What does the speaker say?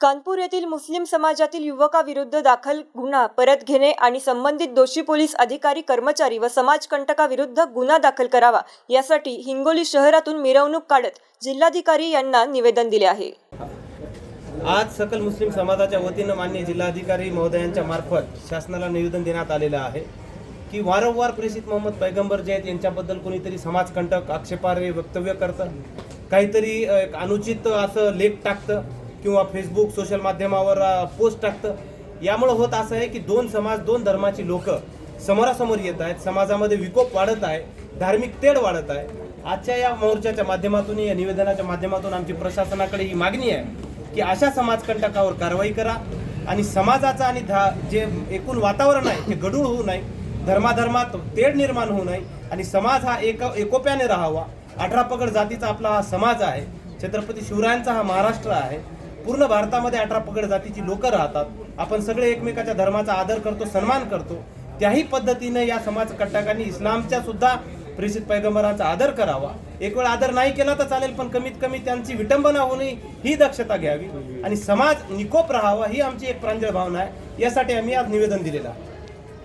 कानपूर येथील मुस्लिम समाजातील युवकाविरुद्ध दाखल गुन्हा परत घेणे आणि संबंधित दोषी पोलीस अधिकारी कर्मचारी व समाजकंटकाविरुद्ध गुन्हा दाखल करावा यासाठी हिंगोली शहरातून मिरवणूक काढत जिल्हाधिकारी यांना निवेदन दिले आहे. आज सकल मुस्लिम समाजाच्या वतीनं मान्य जिल्हाधिकारी महोदयांच्या मार्फत शासनाला निवेदन देण्यात आलेलं आहे की वारंवार प्रेषित मोहम्मद पैगंबर जे आहेत यांच्याबद्दल कोणीतरी समाजकंटक आक्षेपार्ह वक्तव्य करतं काहीतरी एक अनुचित असं लेख टाकतं किंवा फेसबुक सोशल माध्यमावर पोस्ट टाकतं. यामुळं होत असं आहे की दोन समाज दोन धर्माची लोक समोरासमोर येत आहेत. समाजामध्ये विकोप वाढत आहे धार्मिक तेढ वाढत आहे. आजच्या या मोर्चाच्या माध्यमातून या निवेदनाच्या माध्यमातून आमची प्रशासनाकडे ही मागणी आहे की अशा समाजकंटकावर कारवाई करा आणि समाजाचा आणि धा जे एकूण वातावरण आहे ते गडूळ होऊ नये धर्माधर्मात तेढ निर्माण होऊ नये आणि समाज हा एक एकोप्याने राहावा. अठरा पकड जातीचा आपला हा समाज आहे. छत्रपती शिवरायांचा हा महाराष्ट्र आहे. पूर्ण भारतामध्ये अठरा पगड जातीची लोक राहतात. आपण सगळे एकमेकाच्या धर्माचा आदर करतो सन्मान करतो. त्याही पद्धतीने या समाज कंटकांनी इस्लामच्या सुद्धा प्रेषित पैगंबरांचा आदर करावा. एक वेळ आदर नाही केला तर चालेल पण कमीत कमी त्यांची विटंबना होऊ नये ही दक्षता घ्यावी. आणि समाज निकोप राहावा ही आमची एक प्रांजळ भावना आहे. यासाठी आम्ही आज निवेदन दिलेलं आहे.